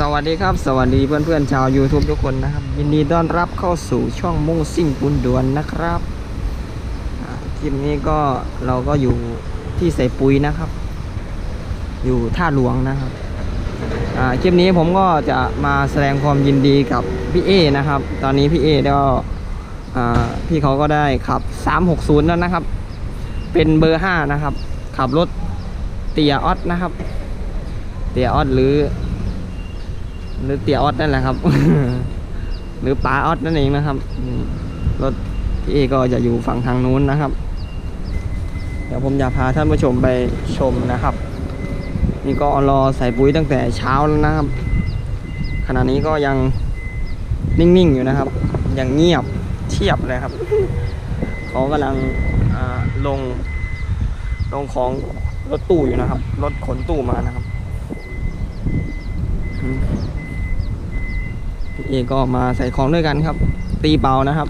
สวัสดีครับ สวัสดีเพื่อนๆชาว YouTube ทุกคนนะครับ ยินดีต้อนรับเข้าสู่ช่องมุ่งซิ่งปุนดวนนะครับคลิปนี้ก็เราก็อยู่ที่ใส่ปุ๋ยนะครับ อยู่ท่าหลวงนะครับคลิปนี้ผมก็จะมาแสดงความยินดีกับพี่เอนะครับ ตอนนี้พี่เอก็พี่เขาก็ได้ขับ 360 แล้วนะครับ เป็นเบอร์ 5 นะครับ ขับรถเตียออสนะครับ เตียออสหรือ หรือเตียออสนั่นแหละครับ หรือปาออสนั่นเองนะครับรถพี่ก็จะอยู่ฝั่งทางนู้นนะครับ เดี๋ยวผมจะพาท่านผู้ชมไปชมนะครับ นี่ก็รอใส่ปุ๋ยตั้งแต่เช้าแล้วนะครับ ขณะนี้ก็ยังนิ่งๆอยู่นะครับ ยังเงียบเทียบเลยครับเขากำลังลงลงของรถตู้อยู่นะครับ รถขนตู้มานะครับ เอก็มาใส่ของด้วยกันครับ ตีเปานะครับ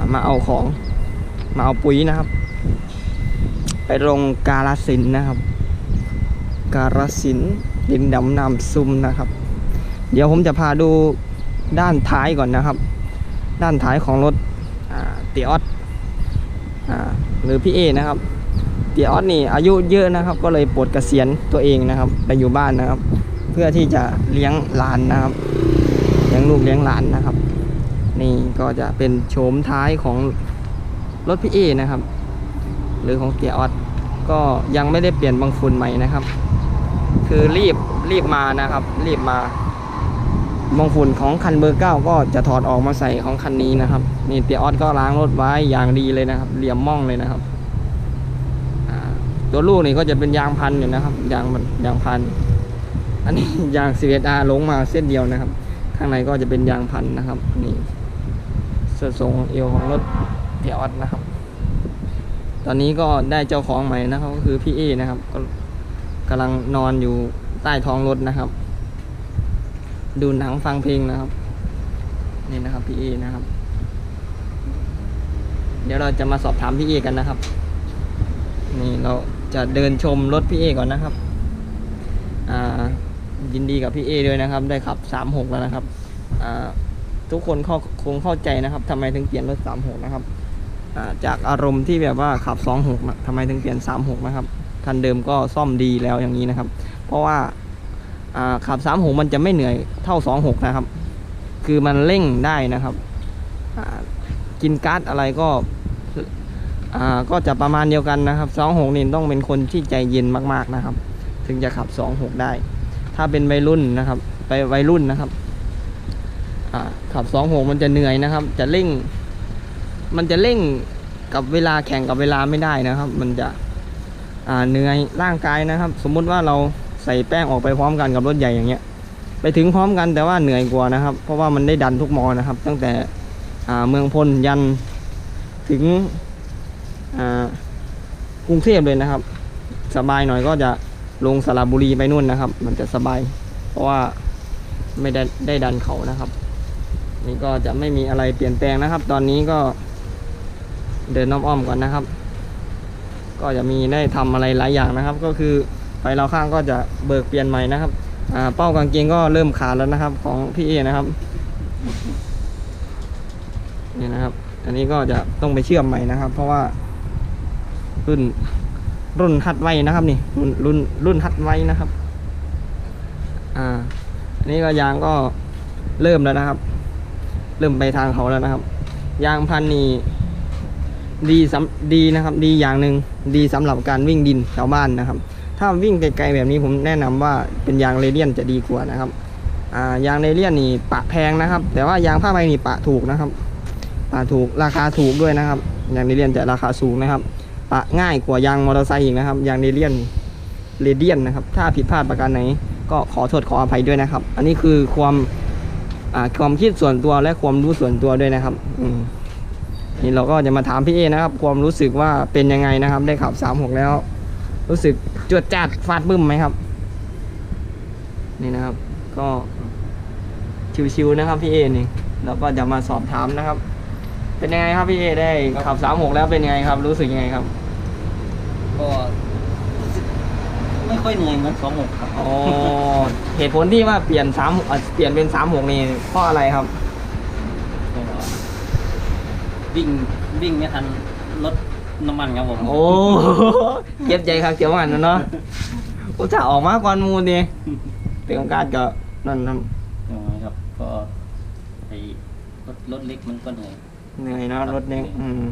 ามาเอาของมาเอาปุ๋ยนะครับ ไปลงกาลสินนะครับ กาลสินดินดำน้ำซุ่มนะครับ เดี๋ยวผมจะพาดูด้านท้ายก่อนนะครับ ด้านท้ายของรถเตียออสหรือพี่เอนะครับเตียออสนี่อายุเยอะนะครับ ก็เลยปลดเกษียณตัวเองนะครับไปอยู่บ้านนะครับ เพื่อที่จะเลี้ยงหลานนะครับ ลี้ยงลูกเลี้ยงหลานนะครับ นี่ก็จะเป็นโฉมท้ายของรถพี่เอนะครับ หรือของเกียร์ออสก็ยังไม่ได้เปลี่ยนบางฝุ่นใหม่นะครับ คือรีบรีบมานะครับ รีบมาบางฝุ่นของคันเบอร์เก้าก็จะถอดออกมาใส่ของคันนี้นะครับนี่เตียออสก็ล้างรถไว้อย่างดีเลยนะครับ เหลี่ยมม่องเลยนะครับตัวลูกนี่ก็จะเป็นยางพันอยู่นะครับยางมันยางพัน อันนี้ยาง 11R ลงมาเส้นเดียวนะครับ ข้างในก็จะเป็นยางพันนะครับ นี่ส่วนทรงเอวของรถเทียออสนะครับ ตอนนี้ก็ได้เจ้าของใหม่นะครับ ก็คือพี่เอนะครับ ก็กำลังนอนอยู่ใต้ท้องรถนะครับ ดูหนังฟังเพลงนะครับ นี่นะครับพี่เอนะครับ เดี๋ยวเราจะมาสอบถามพี่เอกันนะครับ นี่เราจะเดินชมรถพี่เอก่อนนะครับ ยินดีกับพี่เอด้วยนะครับ ได้ขับ 36 แล้วนะครับทุกคนคงเข้าใจนะครับทำไมถึงเปลี่ยนรถ 36 นะครับจากอารมณ์ที่แบบว่าขับ 26นะทำไมถึงเปลี่ยน 36 นะครับคันเดิมก็ซ่อมดีแล้วอย่างนี้นะครับ เพราะว่าขับ 36 มันจะไม่เหนื่อยเท่า 26 นะครับ คือมันเร่งได้นะครับกินก๊าซอะไรก็ก็จะประมาณเดียวกันนะครับ 26 นี่ต้องเป็นคนที่ใจเย็นมากๆนะครับ ถึงจะขับ 26 ได้ ถ้าเป็นวัยรุ่นนะครับ ไปวัยรุ่นนะครับอ่าขับ26มันจะเหนื่อยนะครับ จะเร่ง มันจะเร่งกับเวลาแข่งกับเวลาไม่ได้นะครับ มันจะเหนื่อยร่างกายนะครับ สมมุติว่าเราใส่แป้งออกไปพร้อมกันกับรถใหญ่อย่างเงี้ย ไปถึงพร้อมกันแต่ว่าเหนื่อยกว่านะครับ เพราะว่ามันได้ดันทุกมอนะครับ ตั้งแต่เมืองพลยันถึงกรุงเทพเลยนะครับ สบายหน่อยก็จะ ลงสระบุรีไปนู่นนะครับ มันจะสบาย เพราะว่าไม่ได้ได้ดันเขานะครับ นี่ก็จะไม่มีอะไรเปลี่ยนแปลงนะครับ ตอนนี้ก็เดินน้อมอ้อมก่อนนะครับ ก็จะมีได้ทำอะไรหลายอย่างนะครับ ก็คือไฟเราข้างก็จะเบิกเปลี่ยนใหม่นะครับเป้ากางเกงก็เริ่มขาดแล้วนะครับ ของพี่เอนะครับนี่นะครับ อันนี้ก็จะต้องไปเชื่อมใหม่นะครับ เพราะว่ารุ่น รุ่นฮัดไว้นะครับนี่รุ่นรุ่นรุ่นฮัดไว้นะครับ อ่าอันนี้ก็ยางก็เริ่มแล้วนะครับ เริ่มไปทางเขาแล้วนะครับ ยางพันนี่ดีสำดีนะครับ ดีอย่างหนึ่งดีสำหรับการวิ่งดินแถวบ้านนะครับ ถ้าวิ่งไกลๆแบบนี้ผมแนะนำว่าเป็นยางเรเดียนจะดีกว่านะครับอ่ายางเรเดียนนี่ปะแพงนะครับ แต่ว่ายางผ้าใบนี่ปะถูกนะครับปะถูกราคาถูกด้วยนะครับ ยางเรเดียนจะราคาสูงนะครับ ปะง่ายกว่ายางมอเตอร์ไซค์อีกนะครับยางเรเดียนเรเดียนนะครับ ถ้าผิดพลาดประการไหน ก็ขอโทษขออภัยด้วยนะครับ อันนี้คือความความคิดส่วนตัวและความรู้ส่วนตัวด้วยนะครับอนี่เราก็จะมาถามพี่เอนะครับ ความรู้สึกว่าเป็นยังไงนะครับ ได้ขับสามหกแล้ว รู้สึกจวดจัดฟาดบึ้มไหมครับ นี่นะครับ ก็ชิวๆนะครับพี่เอนี่เราก็จะมาสอบถามนะครับ เป็นยังไงครับพี่เอได้ขับสามหกแล้วเป็นยังไงครับ รู้สึกยังไงครับ ก็รู้สึกไม่ค่อยเหนื่อยเหมือนสองหกครับอ๋อเหตุผลที่ว่าเปลี่ยนสามเปลี่ยนเป็นสามหกนี่เพราะอะไรครับก็วิ่งวิ่งไม่ทันรถน้ำมันครับผมโอ้เจ็บใจครับเกี่ยวกันนะเนาะอุตส่าห์ออกมาก่อนหมูนี่เป็นโอกาสก็นั่นครับอ๋อครับก็ไอ้รถรถเล็กมันก็เหนื่อย เหนื่อยเนาะรถเนี่ยอืม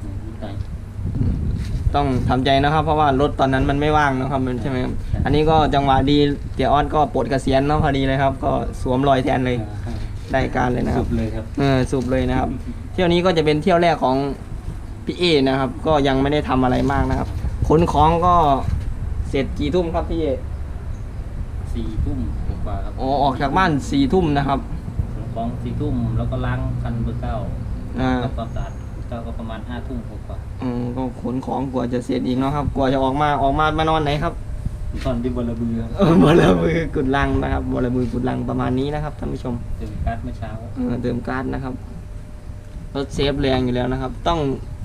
เหนื่อยนิดหน่อยต้องทำใจนะครับ เพราะว่ารถตอนนั้นมันไม่ว่างนะครับมันใช่ไหมครับอันนี้ก็จังหวะดีเตียออสก็ปลดเกษียณเนาะพอดีเลยครับ ก็สวมรอยแทนเลยอ่าได้การเลยนะคสุรับดเลยครับเออสูบเลยนะครับ เที่ยวนี้ก็จะเป็นเที่ยวแรกของพี่เอนะครับ ก็ยังไม่ได้ทำอะไรมากนะครับขนของก็เสร็จกี่ทุ่มครับพี่เอสี่ทุ่มกว่าๆครับอ๋อออกจากบ้านสี่ทุ่มนะครับส่งของสี่ทุ่มแล้วก็ล้างคันเบอร์เก้า อ่า ทำความสะอาดเก้าก็ประมาณห้าทุ่มกว่าอืมก็ขนของกว่าจะเสร็จอีกเนาะครับกว่าจะออกมาออกมามานอนไหนครับ ๆตอนที่บลบือครับเออบอลมือกุดลังนะครับบอลมือกุดลังประมาณนี้นะครับท่านผู้ชมถึงการ์ดเมื่อเช้าเออเติมการ์ดนะครับรถเซฟแรงอยู่แล้วนะครับ ต้อง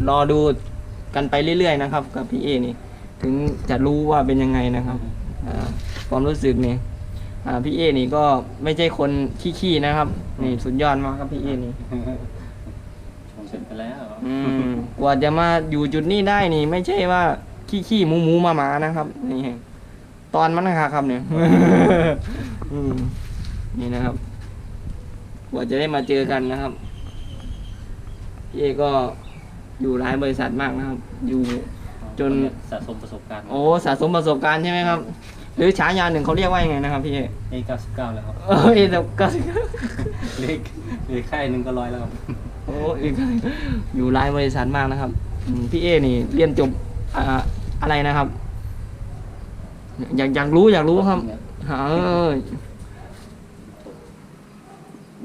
รอดูกันไปเรื่อยๆนะครับ กับพี่เอนี่ ถึงจะรู้ว่าเป็นยังไงนะครับอ่าความรู้สึกนี่อ่าพี่เอนี่ก็ไม่ใช่คนขี้ๆนะครับนี่สุดยอดมากครับพี่เอนี่ชมเสร็จ ไปแล้วอืมกว่าจะมาอยู่จุดนี้ได้นี่ ไม่ใช่ว่า ขี้ขี้หมูหมูมาหมานะครับ นี่ตอนมันนะครับครับเนี่ยอืมนี่นะครับ กว่าจะได้มาเจอกันนะครับพี่เอก็อยู่หลายบริษัทมากนะครับ อยู่ จน สะสมประสบการณ์โอ้สะสมประสบการณ์ใช่ไหมครับ หรือฉายาหนึ่งเขาเรียกว่ายังไงนะครับพี่เอเอ้เก้าสิบเก้าแล้วครับเออเอแต่ก็เลขเลขค่ายหนึ่งก็ร้อยแล้วครับ โอ้อีกอยู่หลายบริษัทมากนะครับอืมพี่เอนี่เรียนจบอ่าอะไรนะครับ อยากอยากรู้อยากรู้ครับหาเออ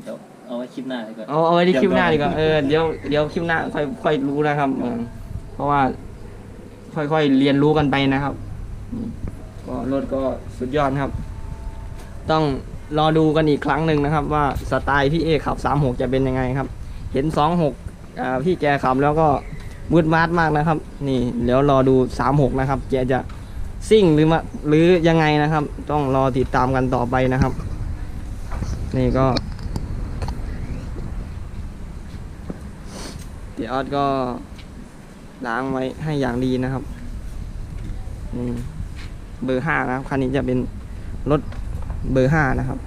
เดี๋ยวเอาไว้คลิปหน้าดีกว่าเอาเอาไว้ที่คลิปหน้าดีกว่าเออเดี๋ยวเดี๋ยวคลิปหน้าค่อยค่อยรู้นะครับเออเพราะว่า ค่อยๆเรียนรู้กันไปนะครับอืมก็รถก็สุดยอดครับ ต้องรอดูกันอีกครั้งหนึ่งนะครับ ว่าสไตล์พี่เอขับสามหกจะเป็นยังไงครับ เห็นสองหกพี่แกขับแล้วก็มืดมาดมากนะครับ นี่เดี๋ยวรอดูสามหกนะครับแกจะซิ่งหรือมาหรือยังไงนะครับ ต้องรอติดตามกันต่อไปนะครับ นี่ก็เดี๋ยวออดก็ล้างไว้ให้อย่างดีนะครับนี่เบอร์ห้านะครับคันนี้จะเป็นรถเบอร์ห้านะครับ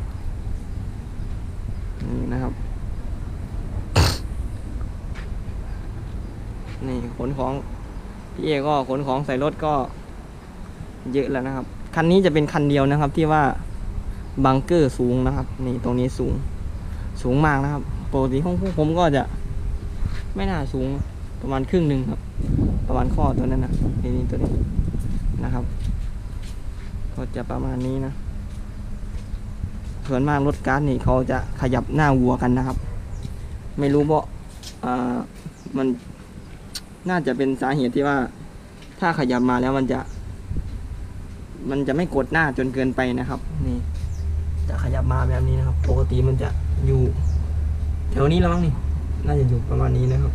นี่นะครับ นี่ขนของพี่เอก็ขนของใส่รถก็เยอะแล้วนะครับ คันนี้จะเป็นคันเดียวนะครับ ที่ว่าบังเกอร์สูงนะครับ นี่ตรงนี้สูง สูงมากนะครับปกติของพวกผมก็จะไม่น่าสูงประมาณครึ่งหนึ่งครับ ประมาณข้อตัวนั้นนะนี่นี่ตัวนี้นะครับ ก็จะประมาณนี้นะส่วนมากรถการ์ดนี่เขาจะขยับหน้าวัวกันนะครับ ไม่รู้เพราะอ่ามัน น่าจะเป็นสาเหตุที่ว่า ถ้าขยับมาแล้วมันจะ มันจะไม่กดหน้าจนเกินไปนะครับ นี่ จะขยับมาแบบนี้นะครับ ปกติมันจะอยู่แถวนี้แล้วมั้งนี่ น่าจะอยู่ประมาณนี้นะครับ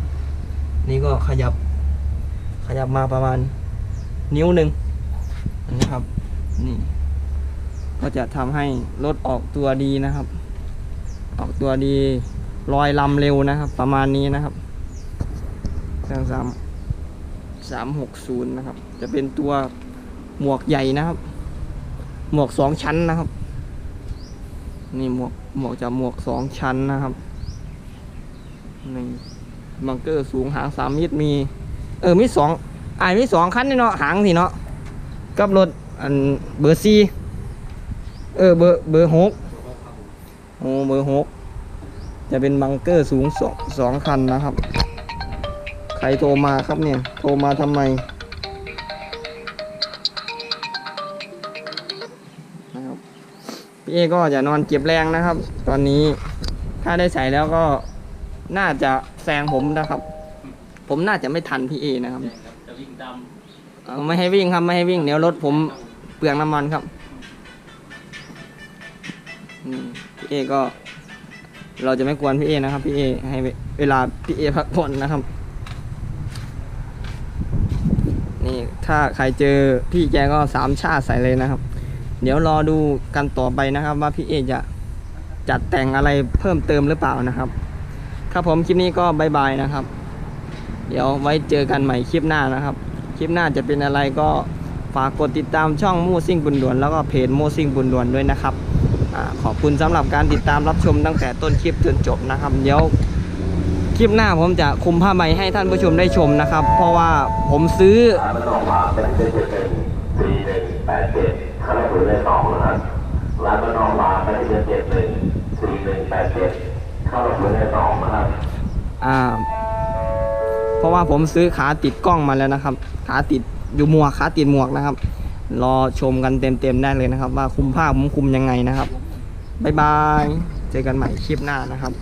นี่ก็ขยับ ขยับมาประมาณ นิ้วหนึ่งนะครับ นี่ ก็จะทำให้รถออกตัวดีนะครับ ออกตัวดีลอยลำเร็วนะครับ ประมาณนี้นะครับเครื่งซ้ำ 360 นะครับ จะเป็นตัวหมวกใหญ่นะครับ หมวกสองชั้นนะครับ นี่หมวกหมวกจะหมวกสองชั้นนะครับนี่บังเกอร์สูงหางสามมิตรมี เออมิสองไอ้มิสองคันนี่เนาะหางสิเนาะกับรถอันเบอร์ซีเออเบอร์เบอร์หกโอ้เบอร์หกจะเป็นบังเกอร์สูงสองสองคันนะครับ ใครโทรมาครับเนี่ย โทรมาทำไมนะครับพี่เอก็จะนอนเก็บแรงนะครับ ตอนนี้ถ้าได้ใส่แล้วก็น่าจะแซงผมนะครับ ผมน่าจะไม่ทันพี่เอนะครับจะวิ่งตามเอาไม่ให้วิ่งครับไม่ให้วิ่งเดี๋ยวรถผมเปลืองน้ำมันครับอืมพี่เอก็ เราจะไม่กวนพี่เอนะครับ พี่เอให้เวลาพี่เอพักผ่อนนะครับ นี่ ถ้าใครเจอพี่แกก็สามชาติใส่เลยนะครับ เดี๋ยวรอดูกันต่อไปนะครับ ว่าพี่เอจะจัดแต่งอะไรเพิ่มเติมหรือเปล่านะครับ ครับผมคลิปนี้ก็บายบายนะครับ เดี๋ยวไว้เจอกันใหม่คลิปหน้านะครับ คลิปหน้าจะเป็นอะไรก็ฝากกดติดตามช่องมูซิ่งบุญด่วนแล้วก็เพจมูซิ่งบุญด่วนด้วยนะครับอขอบคุณสำหรับการติดตามรับชมตั้งแต่ต้นคลิปจนจบนะครับ เดี๋ยว คลิปหน้าผมจะคุมผ้าใบให้ท่านผู้ชมได้ชมนะครับ เพราะว่าผมซื้อร้านมันออกมาเป็นเจ็ดเจ็ดหนึ่งสี่หนึ่งแปดเจ็ดข้าราชการเลขสองนะครับร้านมันออกมาเป็นเจ็ดเจ็ดหนึ่งสี่หนึ่งแปดเจ็ดเข้าราชการเลขสองนะครับอ่า เพราะว่าผมซื้อขาติดกล้องมาแล้วนะครับ ขาติดอยู่หมวกขาติดหมวกนะครับ รอชมกันเต็มๆได้เลยนะครับ ว่าคุมผ้าผมคุมยังไงนะครับ บ๊ายบาย เจอกันใหม่คลิปหน้านะครับ